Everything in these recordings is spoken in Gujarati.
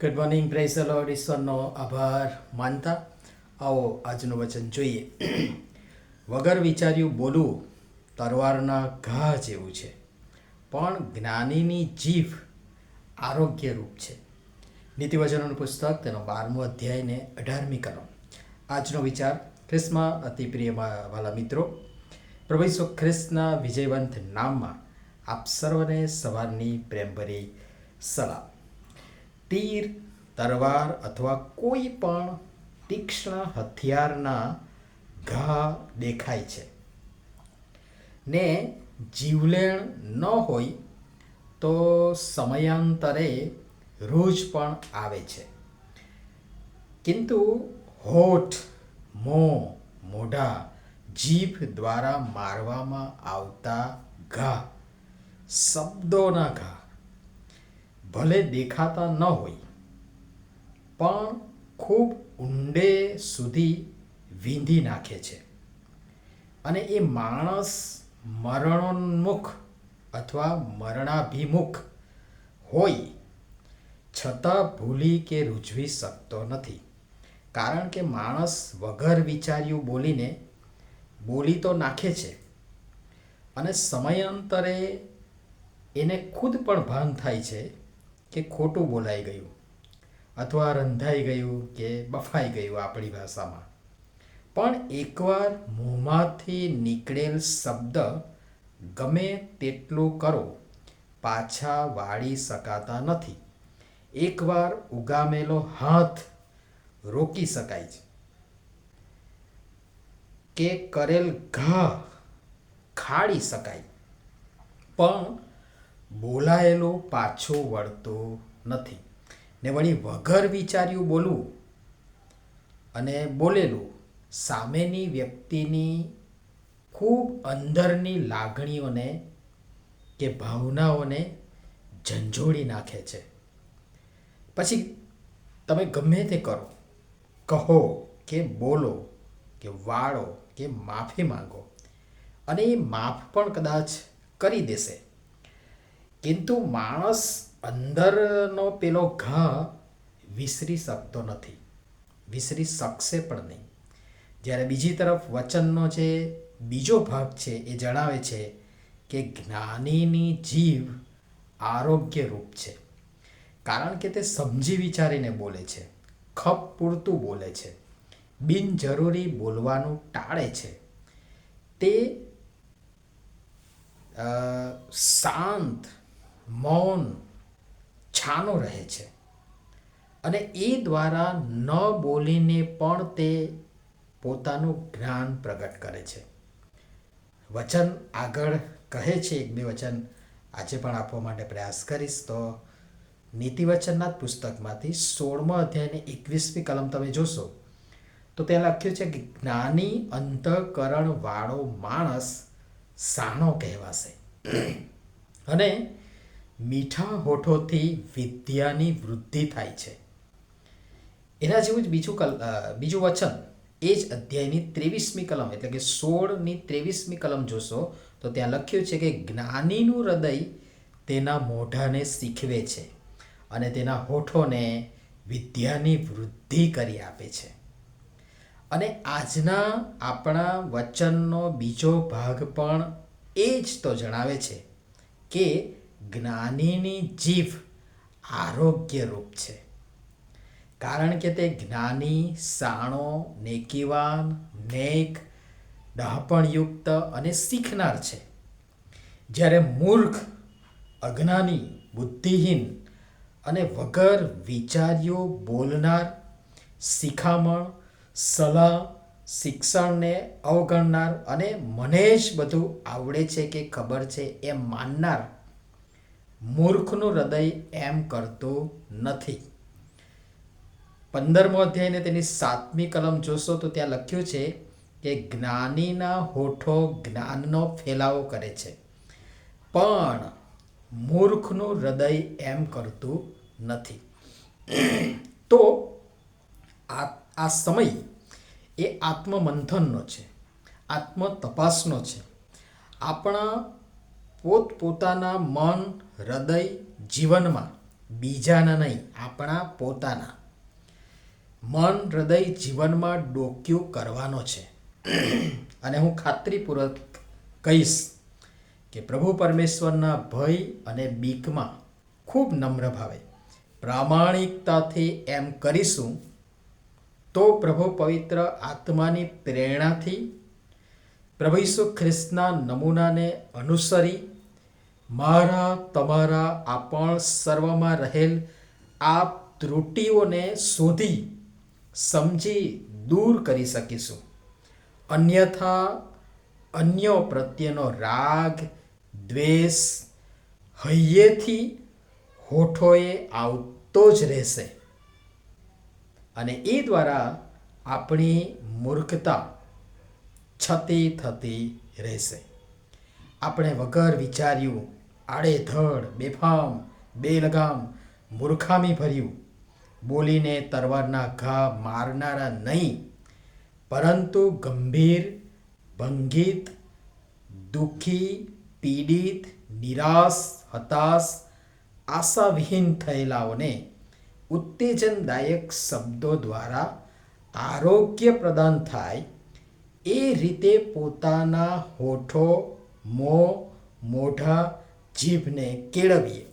ગુડ મોર્નિંગ પ્રેસ લોર્ડ ઈશ્વરનો આભાર માનતા આવો આજનું વચન જોઈએ. વગર વિચાર્યું બોલવું તરવારના ઘા જેવું છે. પણ જ્ઞાનીની જીભ આરોગ્ય રૂપ છે. નીતિવચનોનું પુસ્તક, તેનો બારમો અધ્યાય ને અઢારમી કલમ. આજનો વિચાર ખ્રિસ્તમાં અતિ પ્રિય વાલા મિત્રો, પ્રભુ ઈસુ ખ્રિસ્તના વિજયવંત નામમાં આપ સર્વને સવારની પ્રેમભરી સલામ. તીર, તરવાર અથવા કોઈ પણ તીક્ષ્ણ હથિયારના ઘા દેખાય છે. ને જીવલેણ ન હોય તો સમયાંતરે રોજ પણ આવે છે. કિંતુ હોઠ, મોં, મોઢા, જીભ દ્વારા મારવામાં આવતા ઘા, શબ્દોના ઘા. ભલે દેખાતા ન હોય, પણ ખૂબ ઊંડે સુધી વીંધી નાખે છે. અને એ માણસ મરણોન્મુખ અથવા મરણાભિમુખ હોય, છતાં ભૂલી કે રૂઝવી શકતો નથી. કારણ કે માણસ વગર વિચાર્યું બોલીને બોલી તો નાખે છે. અને સમયાંતરે એને ખુદ પણ ભાન થાય છે કે ખોટું બોલાઈ ગયું, અથવા રંધાઈ ગયું કે બફાઈ ગયું આપણી ભાષામાં. પણ એકવાર મોંમાંથી નીકળેલ શબ્દ ગમે તેટલું કરો, પાછા વાળી શકાતા નથી. એકવાર ઉગામેલો હાથ રોકી શકાય છે. કે કરેલ ઘા ખાડી શકાય. પણ બોલાયેલું પાછો વળતો નથી. ને વળી વગર વિચાર્યું બોલવું અને બોલેલું, સામેની વ્યક્તિની ખૂબ અંદરની લાગણીઓને કે ભાવનાઓને ઝંઝોળી નાખે છે. પછી તમે ગમે તે કરો, કહો કે બોલો, કે વાળો, કે માફી માંગો અને એ માફ પણ કદાચ કરી દેશે. કિંતુ માણસ અંદરનો પેલો ઘા વિસરી શકતો નથી. વિસરી શકશે પણ નહીં. જ્યારે બીજી તરફ વચનનો જે બીજો ભાગ છે એ જણાવે છે કે જ્ઞાનીની જીવ આરોગ્ય રૂપ છે. કારણ કે તે સમજી વિચારીને બોલે છે. ખપ પૂરતું બોલે છે. બિનજરૂરી બોલવાનું ટાળે છે. તે શાંત મૌન છાનો રહે છે. અને એ દ્વારા ન બોલીને પણ તે પોતાનું જ્ઞાન પ્રગટ કરે છે. વચન આગળ કહે છે, એક બે વચન આજે પણ આપવા માટે પ્રયાસ કરીશ. તો નીતિવચનના જ પુસ્તકમાંથી સોળમો અધ્યાયની એકવીસમી કલમ તમે જોશો, તો ત્યાં લખ્યું છે કે જ્ઞાની અંતઃકરણવાળો માણસ સાણો કહેવાશે. અને મીઠા હોઠોથી વિદ્યાની વૃદ્ધિ થાય છે. એના જેવું જ બીજું કલ બીજું વચન. એ જ અધ્યાયની ત્રેવીસમી કલમ, એટલે કે સોળની ત્રેવીસમી કલમ જોશો, તો ત્યાં લખ્યું છે કે જ્ઞાનીનું હૃદય તેના મોઢાને શીખવે છે અને તેના હોઠોને વિદ્યાની વૃદ્ધિ કરી આપે છે. અને આજના આપણા વચનનો બીજો ભાગ પણ એ જ તો જણાવે છે કે જ્ઞાનીની જીભ આરોગ્યરૂપ છે. કારણ કે તે જ્ઞાની, સાણો, નેકીવાન, નેક ડહાપણયુક્ત અને શીખનાર છે. જ્યારે મૂર્ખ, અજ્ઞાની, બુદ્ધિહીન અને વગર વિચાર્યો બોલનાર, શિખામણ, સલાહ, શિક્ષણને અવગણનાર અને મને જ બધું આવડે છે કે ખબર છે એમ માનનાર મૂર્ખનું હૃદય એમ કરતું નથી. પંદરમો અધ્યાયને તેની સાતમી કલમ જોશો તો ત્યાં લખ્યું છે કે જ્ઞાનીના હોઠો જ્ઞાનનો ફેલાવો કરે છે. પણ મૂર્ખનું હૃદય એમ કરતું નથી. તો આ આ સમય એ આત્મમંથનનો છે. આત્મ તપાસનો છે. આપણા પોતપોતાના મન હૃદય જીવનમાં બીજાના નહીં, આપણા પોતાના. મન હૃદય જીવનમાં ડોક્યું કરવાનો છે. અને હું ખાતરીપૂર્વક કહીશ કે પ્રભુ પરમેશ્વરના ભય અને બીકમાં ખૂબ નમ્ર ભાવે. પ્રામાણિકતાથી એમ કરીશું તો પ્રભુ પવિત્ર આત્માની પ્રેરણાથી પ્રભુ ઈસુ ખ્રિસ્તના નમૂનાને અનુસરી મારા, તમારા, આપણ સર્વમાં રહેલ આ ત્રુટિઓને શોધી સમજી દૂર કરી શકીશું. અન્યથા અન્યો પ્રત્યેનો રાગ, દ્વેષ હૈયેથી હોઠોએ આવતો જ રહેશે. અને એ દ્વારા આપણી મૂર્ખતા છતી થતી રહેશે. આપણે વગર વિચાર્યું આડેધડ બેફામ, બેલગામ, મૂર્ખામી ભર્યું. બોલીને તરવારના ઘા મારનારા નહીં, પરંતુ ગંભીર, ભંગિત, દુઃખી, પીડિત, નિરાશ, હતાશ, આશાવિહીન થયેલાઓને ઉત્તેજનદાયક શબ્દો દ્વારા આરોગ્ય પ્રદાન થાય, એ રીતે પોતાના હોઠો મોં, મોઢા, જીભને કેળવીએ.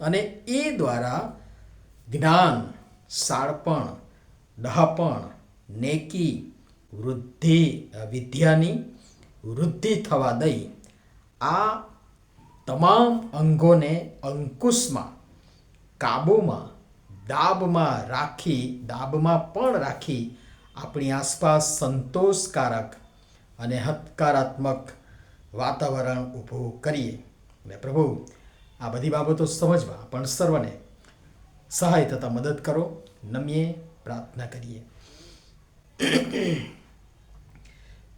અને એ દ્વારા જ્ઞાન શાળપણ ડહાપણ, નેકી, વૃદ્ધિ, વિદ્યાની વૃદ્ધિ થવા દઈ આ તમામ અંગોને અંકુશમાં, કાબૂમાં, દાબમાં રાખી, દાબમાં પણ રાખી આપણી આસપાસ સંતોષકારક અને હકારાત્મક વાતાવરણ ઊભું કરીએ. અને પ્રભુ, આ બધી બાબતો સમજવા પણ સર્વને સહાય થતાં મદદ કરો. નમીએ પ્રાર્થના કરીએ.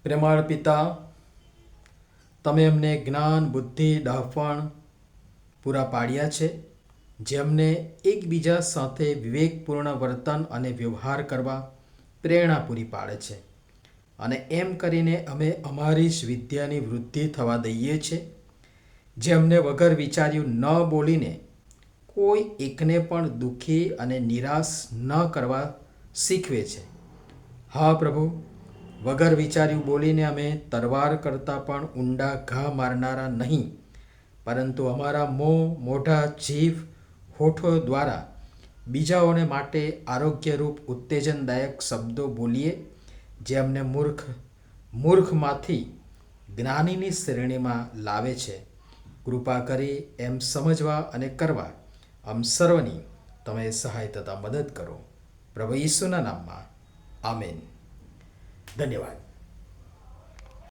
પ્રેમાળ પિતા, તમે અમને જ્ઞાન, બુદ્ધિ ડહાપણ પૂરા પાડ્યા છે જેમને એકબીજા સાથે વિવેકપૂર્ણ વર્તન અને વ્યવહાર કરવા પ્રેરણા પૂરી પાડે છે. અને એમ કરીને અમે અમારી જ વિદ્યાની વૃદ્ધિ થવા દઈએ છીએ જે અમને વગર વિચાર્યું ન બોલીને કોઈ એકને પણ દુઃખી અને નિરાશ ન કરવા શીખવે છે. હા પ્રભુ, વગર વિચાર્યું બોલીને અમે તરવાર કરતાં પણ ઊંડા ઘા મારનારા નહીં, પરંતુ અમારા મોં, મોઢા, જીભ, હોઠો દ્વારા બીજાઓને માટે આરોગ્યરૂપ, ઉત્તેજનદાયક શબ્દો બોલીએ જે અમને મૂર્ખ, મૂર્ખમાંથી જ્ઞાનીની શ્રેણીમાં લાવે છે. કૃપા કરી એમ સમજવા અને કરવા આમ સર્વની તમે સહાય તથા મદદ કરો. પ્રભુ ઈસુના નામમાં. આમેન. ધન્યવાદ.